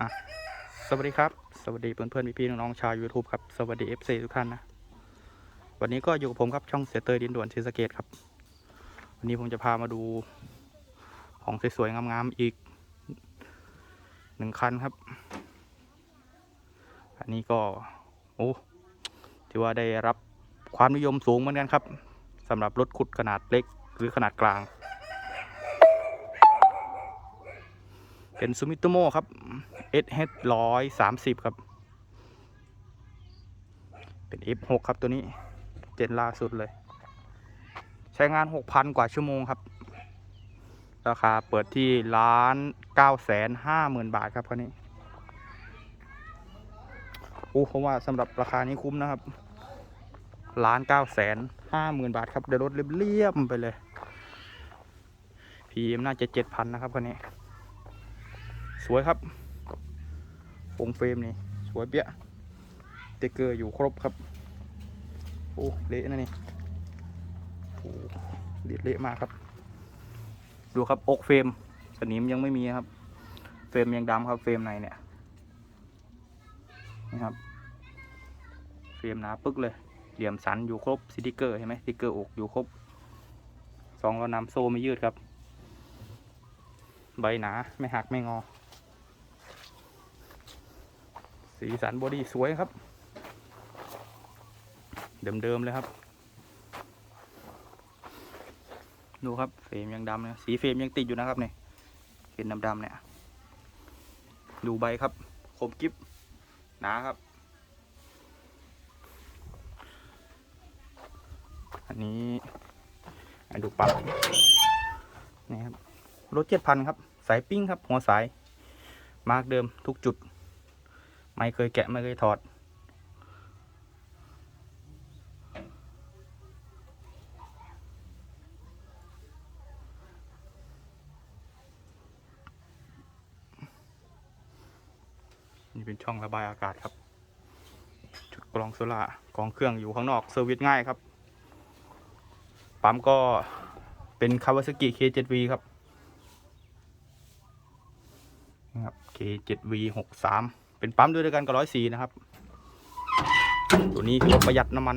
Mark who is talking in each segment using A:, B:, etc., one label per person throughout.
A: อะสวัสดีครับ สวัสดีเพื่อนเพื่อนพี่ๆน้องๆชาว YouTube ครับ สวัสดี FC ทุกท่านนะ วันนี้ก็อยู่กับผมครับช่องเสเตอร์ดินด่วนศรีสเกดครับ วันนี้ผมจะพามาดูของสวยๆงามๆอีกหนึ่งคันครับ อันนี้ก็ โอ้ถือว่าได้รับความนิยมสูงเหมือนกันครับสำหรับรถขุดขนาดเล็กหรือขนาดกลาง เป็นซูมิโตโมครับ SH ร้อยสามสิบครับ เป็น F6 ครับตัวนี้ เจนล่าสุดเลย ใช้งาน6,000กว่าชั่วโมงครับ ราคาเปิดที่ล้านเก้าแสนห้าหมื่นบาทครับคันนี้โอ้ผมว่าสำหรับราคานี้คุ้มนะครับล้านเก้าแสนห้าหมื่นบาทครับ เดี๋ยวรถเรียบๆไปเลยพีเอ็มน่าจะเจ็ดพันนะครับคันนี้ สวยครับ วงเฟรมนี่สวยเปี้ยสติ๊กเกอร์อยู่ครบครับ โอ้เละนะนี่โอ้เละเละมากครับ ดูครับอกเฟรมสนิมยังไม่มีครับ เฟรมยังดำครับเฟรมในเนี่ยนี่ครับ เฟรมหนาปึ๊กเลย เหลี่ยมสันอยู่ครบสติกเกอร์เห็นไหมสติกเกอร์อกอยู่ครบสองเรานำโซ่ไม่ยืดครับ ใบหนาไม่หักไม่งอ สีสันบอดี้สวยครับ เดิมๆเลยครับ ดูครับเฟรมยังดำเลยสีเฟรมยังติดอยู่นะครับเนี่ยเห็นดำๆเนี่ย ดูใบครับคมกิฟหนาครับ อันนี้อันดูปั๊บนี่ครับรถเจ็ดพันครับ สายปิ้งครับ หัวสาย มาร์กเดิมทุกจุด ไม่เคยแกะไม่เคยถอด นี่เป็นช่องระบายอากาศครับ จุดกรองโซล่ากรองเครื่องอยู่ข้างนอกเซอร์วิสง่ายครับ ปั๊มก็เป็น Kawasaki K7V ครับนะครับ K7V 63 เป็นปั๊มด้วยกันกับร้อยสีนะครับ ตัวนี้ถือว่าประหยัดน้ำมัน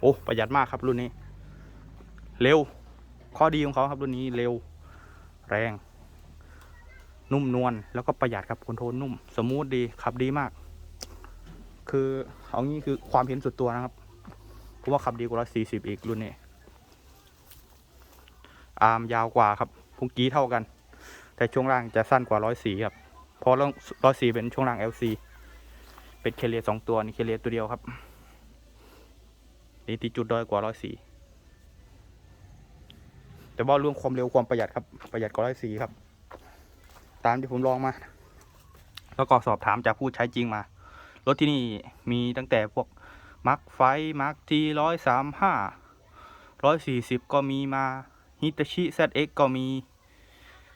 A: โอ้ประหยัดมากครับรุ่นนี้ เร็ว ข้อดีของเขาครับรุ่นนี้เร็ว แรง นุ่มนวลแล้วก็ประหยัดครับคอนโทรลนุ่ม สมูทดีขับดีมาก คือเอางี้คือความเห็นสุดตัวนะครับเพราะว่าขับดีกว่าร้อยสี่สิบอีกรุ่นนี้อาร์มยาวกว่าครับพุงกี้เท่ากัน แต่ช่วงล่างจะสั้นกว่าร้อยสี่ครับ เพราะร้อยสี่เป็นช่วงล่าง LC เป็นเคเลียสองตัวนี่เคเลียตัวเดียวครับนี่ตีจุดด้อยกว่าร้อยสี่แต่ว่าเรื่องความเร็วความประหยัดครับประหยัดกว่าร้อยสี่ครับ ตามที่ผมลองมา แล้วก็สอบถามจากผู้ใช้จริงมา รถที่นี่มีตั้งแต่พวกมาร์คไฟมาร์คทีร้อยสามห้าร้อยสี่สิบก็มีมาฮิตาชิ ZX ก็มี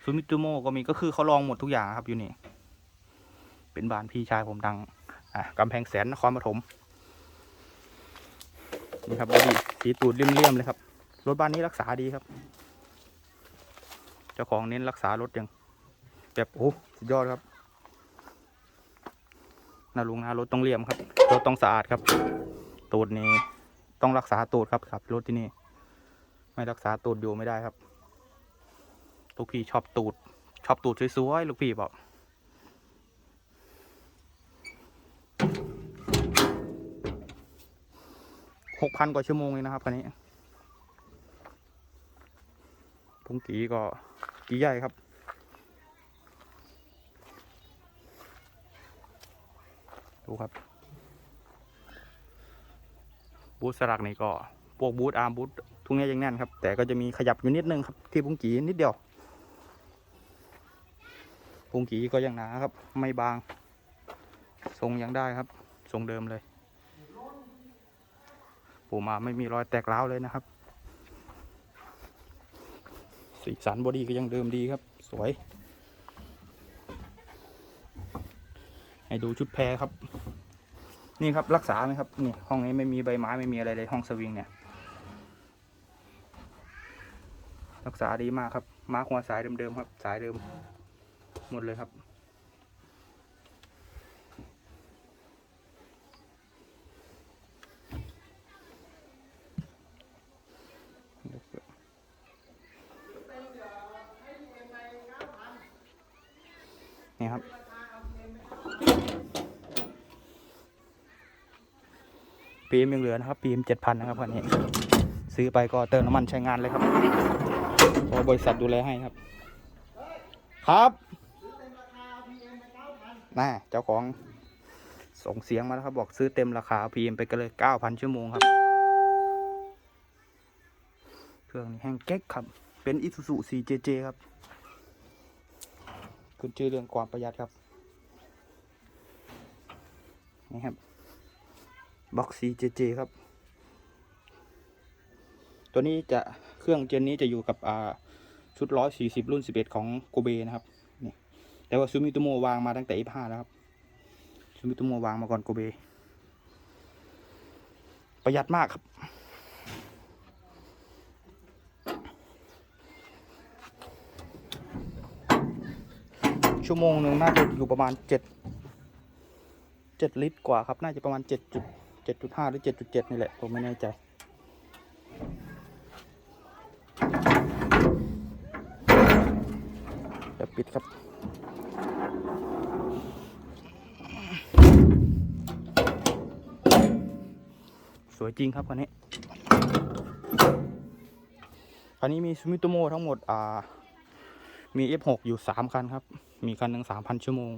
A: ซูมิโตโมก็มีก็คือเขาลองหมดทุกอย่างครับอยู่นี่ เป็นบ้านพี่ชายผมดังอะกำแพงแสนนครปฐมนี่ครับบอดี้สีตูดเลี่ยมๆเลยครับ รถบ้านนี้รักษาดีครับ เจ้าของเน้นรักษารถอย่างแบบโอ้สุดยอดครับหนาลุงหนารถต้องเลี่ยมครับรถต้องสะอาดครับ ตูดนี้ต้องรักษาตูดครับครับ รถที่นี่ ไม่รักษาตูดอยู่ไม่ได้ครับ ลูกพี่ชอบตูด ชอบตูดสวยๆลูกพี่บอก หกพันกว่าชั่วโมงเลยนะครับคันนี้พุงกีก็กีใหญ่ครับ ดูครับ บูธสลักนี่ก็พวกบูธอาร์มบูธทุกนี้ยังแน่นครับ แต่ก็จะมีขยับอยู่นิดนึงครับ ที่พุงกีนิดเดียวพุงกีก็ยังหนาครับ ไม่บาง ทรงยังได้ครับ ทรงเดิมเลย ปูมาไม่มีรอยแตกร้าวเลยนะครับ สีสันบอดี้ก็ยังเดิมดีครับ สวย ให้ดูชุดแพรครับ นี่ครับรักษาไหมครับนี่ห้องนี้ไม่มีใบไม้ไม่มีอะไรเลยห้องสวิงเนี่ย รักษาดีมากครับมาร์คหัวสายเดิมๆครับ สายเดิม หมดเลยครับ ปีมยังเหลือนะครับปีมเจ็ดพันนะครับคันนี้ซื้อไปก็เติมน้ำมันใช้งานเลยครับเพราะบริษัทดูแลให้ครับ ครับน่าเจ้าของส่งเสียงมาแล้วครับ บอกซื้อเต็มราคา PM ไปกันเลย9,000ชั่วโมงครับ เครื่องนี้แห้งเก๊กครับ เป็น Isuzu 4JJ ครับขึ้นชื่อเรื่องความประหยัดครับ นี่ครับ บ็อก 4JJ ครับ ตัวนี้จะเครื่องเจนนี้จะอยู่กับอ่าชุด140รุ่น11ของโกเบนะครับนี่แต่ว่าซูมิโตโมวางมาตั้งแต่ F5 แล้วครับซูมิโตโมวางมาก่อนโกเบ ประหยัดมากครับชั่วโมงหนึ่งน่าจะอยู่ประมาณเจ็ดเจ็ดลิตรกว่าครับ น่าจะประมาณเจ็ดจุด เจ็ดจุดห้าหรือเจ็ดจุดเจ็ดนี่แหละ ผมไม่แน่ใจเดี๋ยวปิดครับ สวยจริงครับคันนี้คันนี้มีซูมิโตโมทั้งหมด อ่า มี F6 อยู่สามคันครับ มีคันหนึ่งสามพันชั่วโมง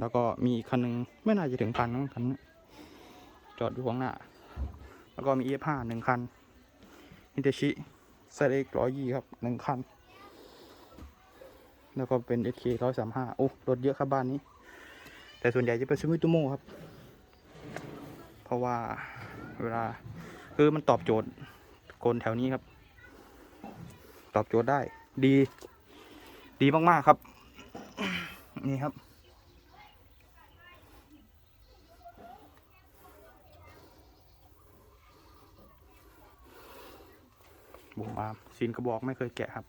A: แล้วก็มีคันหนึ่งไม่น่าจะถึงพันนะคันนี้ จอดอยู่ข้างหน้า แล้วก็มี F5 หนึ่งคันฮิเตชิเซเล็กร้อยยี่ครับหนึ่งคัน แล้วก็เป็น SK ร้อยสามห้าโอ้รถเยอะครับบ้านนี้ แต่ส่วนใหญ่จะเป็นซูมิโตโมครับ เพราะว่าเวลาคือมันตอบโจทย์คนแถวนี้ครับ ตอบโจทย์ได้ดี ดีมาก ๆ ครับ นี่ครับ บุมอาร์มซีนกระบอกไม่เคยแกะครับ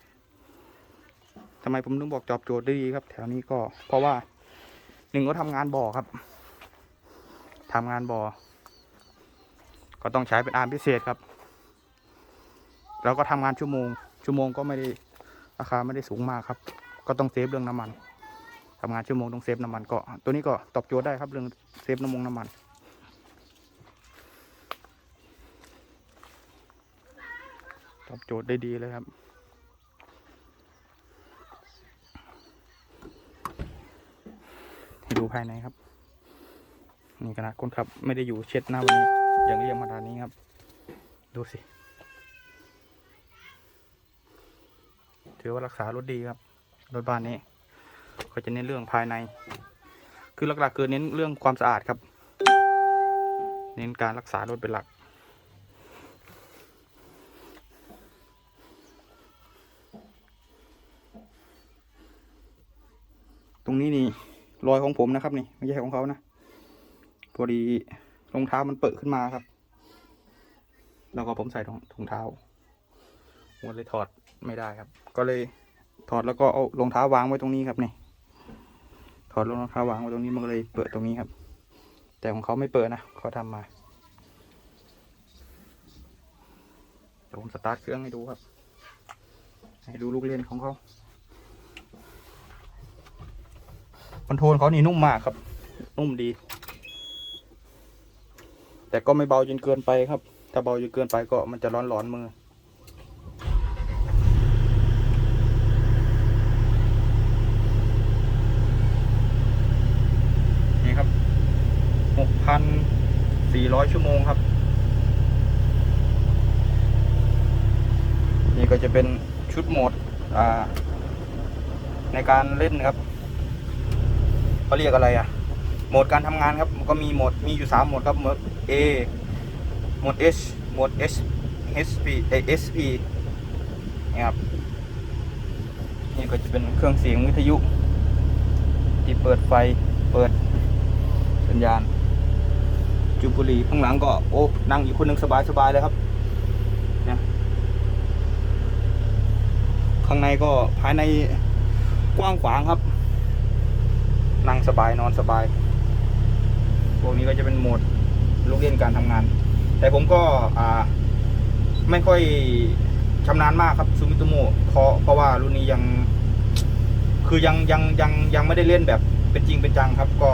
A: ทำไมผมถึงบอกตอบโจทย์ได้ดีครับ แถวนี้ก็ เพราะว่าหนึ่งก็ทำงานบ่อครับทำงานบ่อก็ต้องใช้เป็นอาร์มพิเศษครับ แล้วก็ทำงานชั่วโมง ชั่วโมงก็ไม่ได้ราคาไม่ได้สูงมากครับ ก็ต้องเซฟเรื่องน้ำมันทำงานชั่วโมงต้องเซฟน้ำมันก็ ตัวนี้ก็ตอบโจทย์ได้ครับเรื่องเซฟน้ำมงน้ำมัน ตอบโจทย์ได้ดีเลยครับ ให้ดูภายในครับ นี่ขนาดคนขับไม่ได้อยู่เช็ดหน้าวันนี้อย่างเรียมขนาดนี้ครับ ดูสิ ถือว่ารักษารถดีครับ รถบ้านนี้ก็จะเน้นเรื่องภายใน คือหลักๆคือเน้นเรื่องความสะอาดครับ เน้นการรักษารถเป็นหลัก ตรงนี้นี่รอย ของผมนะครับนี่ไม่ใช่ของเขานะพอดีรองเท้ามันเปิดขึ้นมาครับ แล้วก็ผมใส่รองถุงเท้าผมเลยถอดไม่ได้ครับ ก็เลยถอดแล้วก็เอารองเท้าวางไว้ตรงนี้ครับนี่ถอดรองเท้าวางไว้ตรงนี้มันก็เลยเปิดตรงนี้ครับ แต่ของเขาไม่เปิดนะเขาทำมาเดี๋ยวผมสตาร์ทเครื่องให้ดูครับ ให้ดูลูกเล่นของเขา คอนโทรลเขานี่นุ่มมากครับ นุ่มดี แต่ก็ไม่เบาจนเกินไปครับ ถ้าเบาจนเกินไปก็มันจะร้อนร้อนๆมือ นี่ครับหกพันสี่ร้อยชั่วโมงครับ นี่ก็จะเป็นชุดโหมดอ่าในการเล่นครับ เขาเรียกอะไรอะโหมดการทำงานครับก็มีโหมดมีอยู่สามโหมดครับโหมด A โหมด H โหมด S SP เอ SP นี่ครับนี่ก็จะเป็นเครื่องเสียงวิทยุ ที่เปิดไฟเปิดสัญญาณ จูบุรีข้างหลังก็โอ้นั่งอยู่คนหนึ่งสบายๆเลยครับนี่ยข้างในก็ภายในกว้างขวางครับ นั่งสบายนอนสบาย พวกนี้ก็จะเป็นโหมดลูกเล่นการทำงาน แต่ผมก็อ่าไม่ค่อยชำนาญมากครับซูมิโตโมเพราะเพราะว่ารุ่นนี้ยัง คือยังยังยังยังไม่ได้เล่นแบบเป็นจริงเป็นจังครับ ก็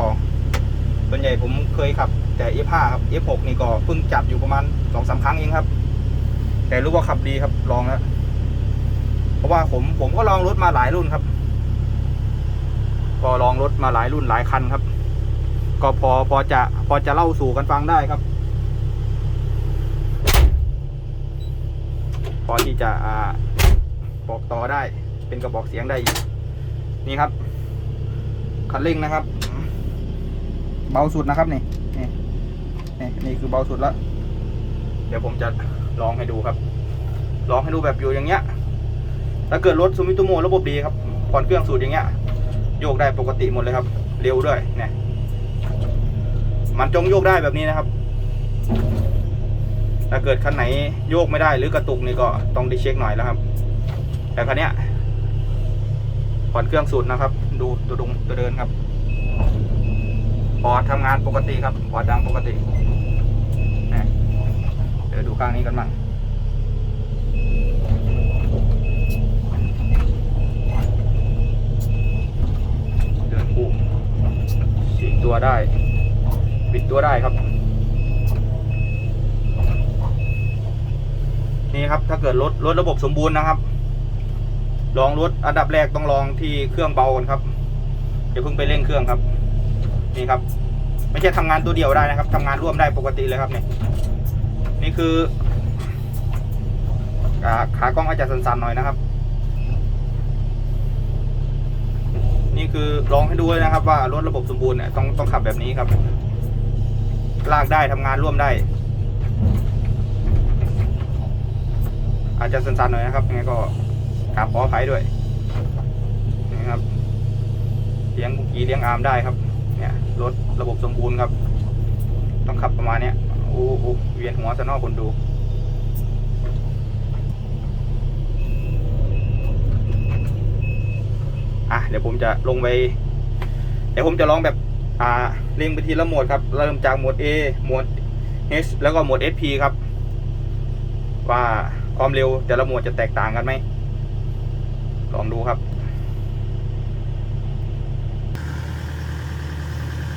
A: ส่วนใหญ่ผมเคยขับ แต่ F5 ครับ F6 นี่ก็เพิ่งจับอยู่ประมาณสองสามครั้งเองครับ แต่รู้ว่าขับดีครับลองแล้วเพราะว่าผมผมก็ลองรถมาหลายรุ่นครับ ก็ลองรถมาหลายรุ่นหลายคันครับ ก็พอพอจะพอจะเล่าสู่กันฟังได้ครับ พอที่จะอ่าบอกต่อได้ เป็นกระบอกเสียงได้อีกนี่ครับคันเร่งนะครับ เบาสุดนะครับนี่นี่นี่นี่คือเบาสุดแล้วเดี๋ยวผมจะลองให้ดูครับ ลองให้ดูแบบอยู่อย่างเงี้ยถ้าเกิดรถซูมิโตโมระบบดีครับผ่อนเครื่องสูตรอย่างเงี้ย โยกได้ปกติหมดเลยครับ เร็วด้วยเนี่ยมันจงโยกได้แบบนี้นะครับ ถ้าเกิดคันไหนโยกไม่ได้หรือกระตุกนี่ก็ต้องดีเช็คหน่อยแล้วครับ แต่คันเนี้ยผ่อนเครื่องสูตรนะครับ ดูตัวดงตัวเดินครับพอร์ตทำงานปกติครับพอดังปกติเนี่ยเดี๋ยวดูข้างนี้กันบ้าง เดินคู่ตัวได้ ปิดตัวได้ครับ นี่ครับ ถ้าเกิดรถรถระบบสมบูรณ์นะครับ ลองรถอันดับแรกต้องลองที่เครื่องเบาก่อนครับอย่าเพิ่งไปเร่งเครื่องครับ นี่ครับ ไม่ใช่ทำงานตัวเดียวได้นะครับทำงานร่วมได้ปกติเลยครับเนี่ยนี่คือขาขากล้องอาจจะสั่นๆหน่อยนะครับ นี่คือลองให้ดูเลยนะครับ ว่ารถระบบสมบูรณ์เนี่ยต้องต้องขับแบบนี้ครับ ลากได้ทำงานร่วมได้ อาจจะสั่นๆหน่อยนะครับยังไงก็กราบขออภัยด้วยนี่ครับเลี้ยงบุกีเลี้ยงอาร์มได้ครับ เนี่ยรถระบบสมบูรณ์ครับ ต้องขับประมาณเนี้ยโอ้โหเวียนหัวซะนอกคนดู อะเดี๋ยวผมจะลงไป เดี๋ยวผมจะลองแบบอ่าเรียงไปทีละโหมดครับ เริ่มจากโหมด A โหมด H แล้วก็โหมด SP ครับ ว่าความเร็วแต่ละโหมดจะแตกต่างกันไหมลองดูครับ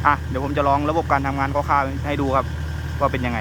A: อะเดี๋ยวผมจะลองระบบการทำงานคร่าวๆให้ดูครับ ว่าเป็นยังไง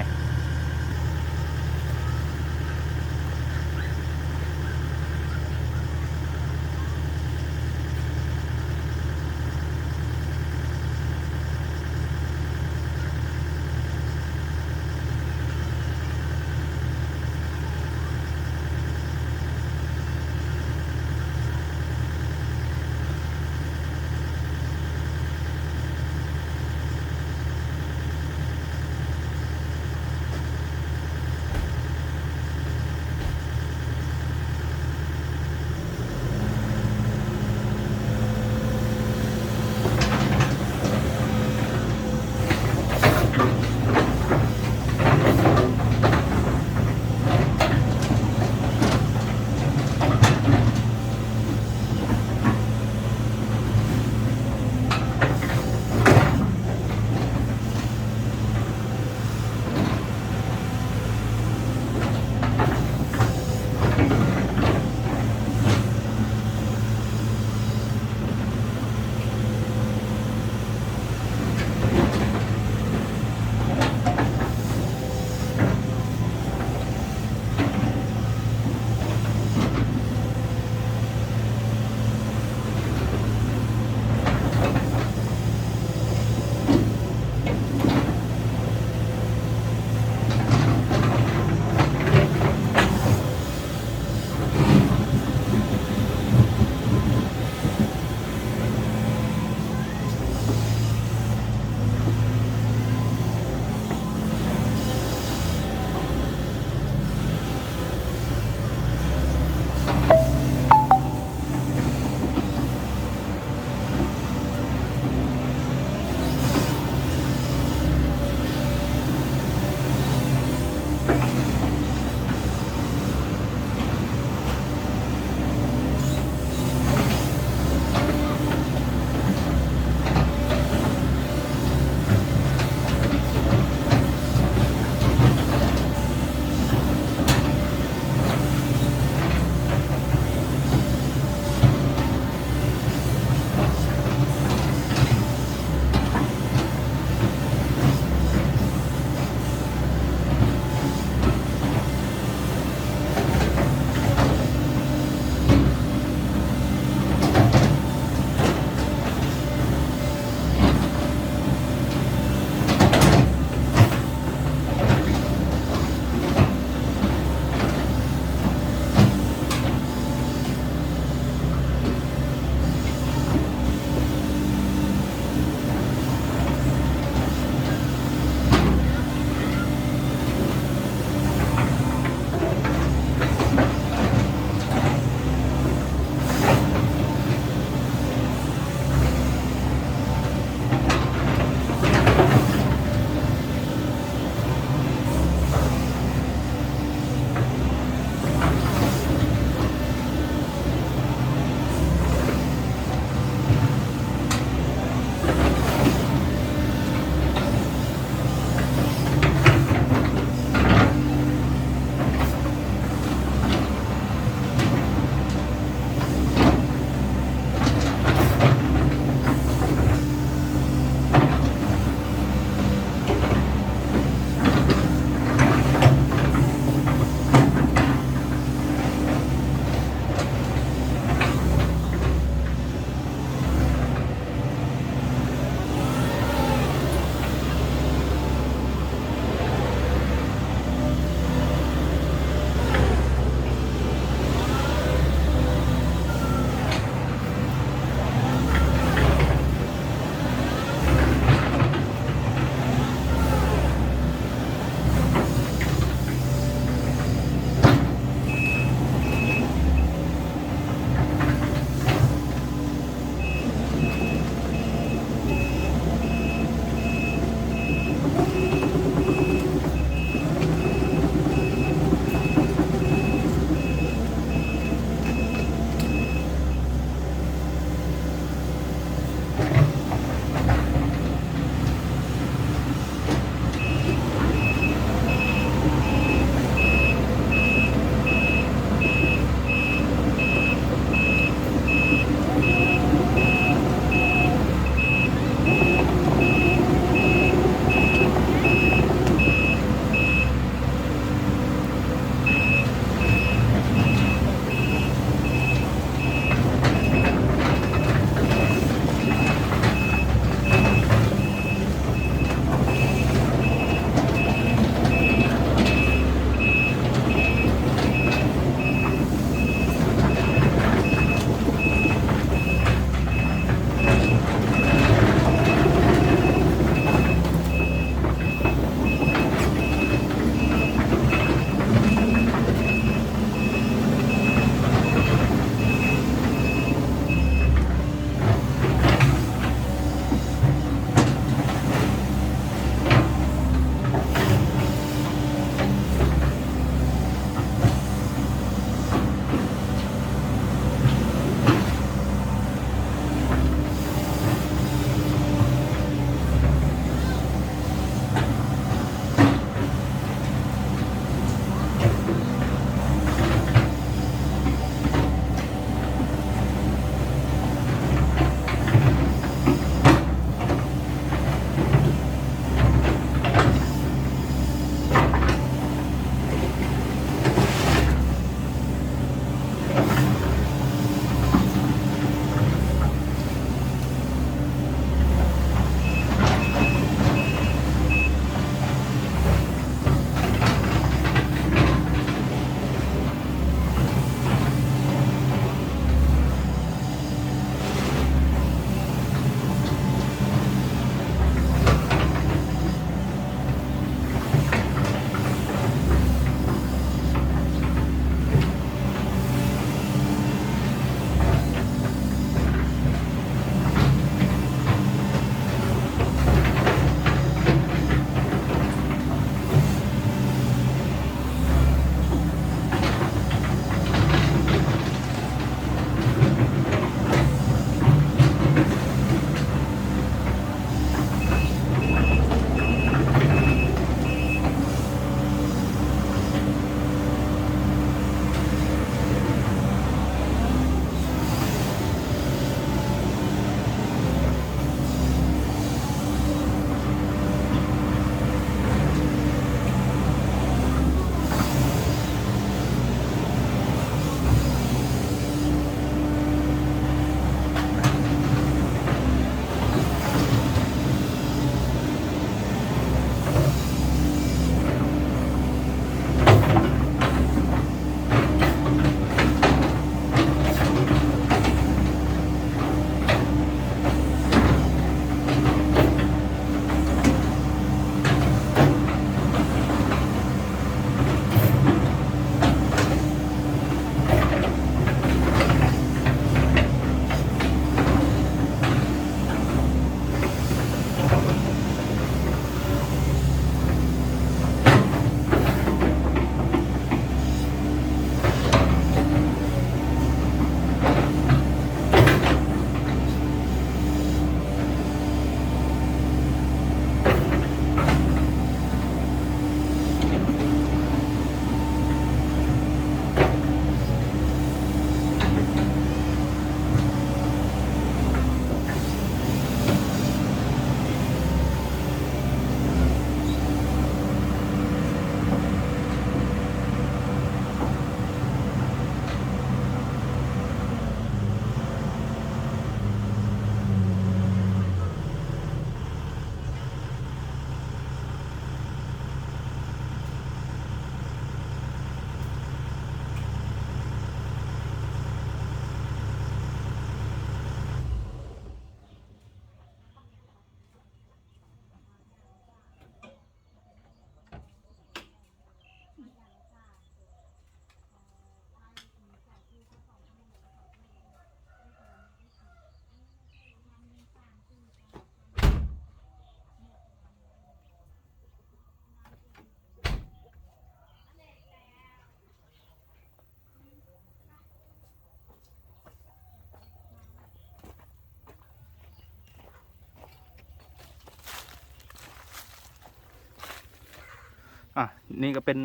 A: อะนี่ก็เป็น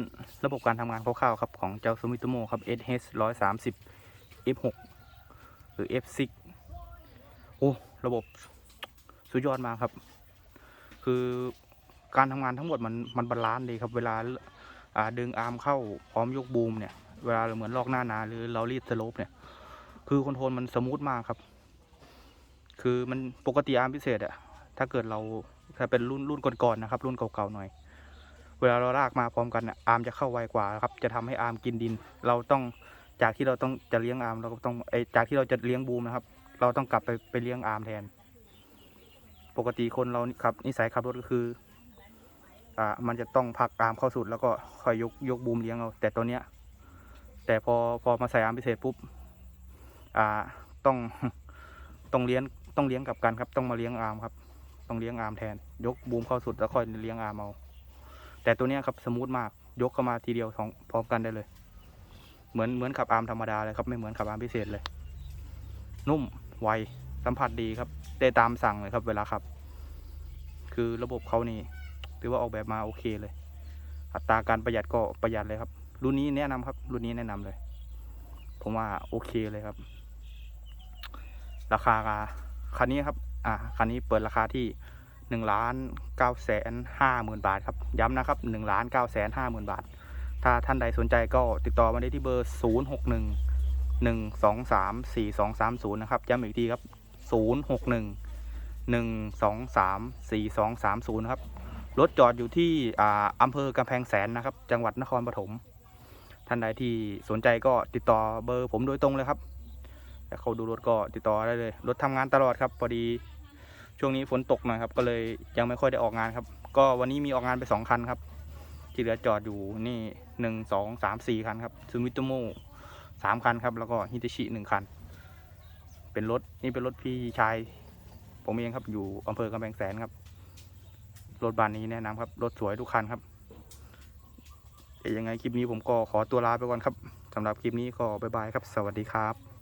A: ระบบการทำงานคร่าวๆครับ ของเจ้า Sumitomo ครับ SH 130 F6 หรือ F6 โอ้ ระบบสุดยอดมากครับ คือการทำงานทั้งหมดมันมันบาลานซ์ดีครับ เวลาดึงอาร์มเข้าพร้อมยกบูมเนี่ย เวลาเราเหมือนลอกหน้านาหรือเรารีดสโลปเนี่ย คือคอนโทรลมันสมูทมากครับ คือมันปกติอาร์มพิเศษอะถ้าเกิดเราถ้าเป็นรุ่นรุ่นก่อนๆนะครับ รุ่นเก่าๆหน่อย เวลาเราลากมาพร้อมกันอะอาร์มจะเข้าไวกว่าครับ จะทำให้อาร์มกินดิน เราต้องจากที่เราต้องจะเลี้ยงอาร์มเราก็ต้องไอจากที่เราจะเลี้ยงบูมนะครับ เราต้องกลับไปไปเลี้ยงอาร์มแทน ปกติคนเราครับนิสัยขับรถก็คืออ่ามันจะต้องพักอาร์มเข้าสุดแล้วก็ค่อยยกยกบูมเลี้ยงเอาแต่ตัวเนี้ย แต่พอพอมาใส่อาร์มพิเศษปุ๊บอ่าต้องต้องเลี้ยงต้องเลี้ยงกับกันครับ ต้องมาเลี้ยงอาร์มครับ ต้องเลี้ยงอาร์มแทน ยกบูมเข้าสุดแล้วค่อยเลี้ยงอาร์มเอา แต่ตัวเนี้ยครับสมูทมากยกเข้ามาทีเดียวสองพร้อมกันได้เลย เหมือนเหมือนขับอาร์มธรรมดาเลยครับไม่เหมือนขับอาร์มพิเศษเลย นุ่มไวสัมผัสดีครับได้ตามสั่งเลยครับเวลาขับ คือระบบเขานี่ถือว่าออกแบบมาโอเคเลย อัตราการประหยัดก็ประหยัดเลยครับ รุ่นนี้แนะนำครับ รุ่นนี้แนะนำเลย ผมว่าโอเคเลยครับ ราคาคันนี้ครับ อ่าคันนี้เปิดราคาที่ หนึ่งล้านเก้าแสนห้าหมื่นบาทครับ ย้ำนะครับหนึ่งล้านเก้าแสนห้าหมื่นบาท ถ้าท่านใดสนใจก็ติดต่อมาได้ที่เบอร์ศูนย์หกหนึ่งหนึ่งสองสามสี่สองสามศูนย์นะครับย้ำอีกทีครับศูนย์หกหนึ่งหนึ่งสองสามสี่สองสามศูนย์ครับรถจอดอยู่ที่อ่าอำเภอกำแพงแสนนะครับ จังหวัดนครปฐมท่านใดที่สนใจก็ติดต่อเบอร์ผมโดยตรงเลยครับอยากเข้าดูรถก็ติดต่อได้เลย รถทำงานตลอดครับพอดี ช่วงนี้ฝนตกหน่อยครับ ก็เลยยังไม่ค่อยได้ออกงานครับ ก็วันนี้มีออกงานไปสองคันครับ ที่เหลือจอดอยู่นี่หนึ่งสองสามสี่คันครับซูมิโตโมสามคันครับ แล้วก็ฮิตาชิหนึ่งคัน เป็นรถนี่เป็นรถพี่ชายผมเองครับอยู่อำเภอกำแพงแสนครับ รถบานนี้แนะนำครับ รถสวยทุกคันครับยวยังไงคลิปนี้ผมก็ขอตัวลาไปก่อนครับสำหรับคลิปนี้ก็บ๊ายบายครับ สวัสดีครับ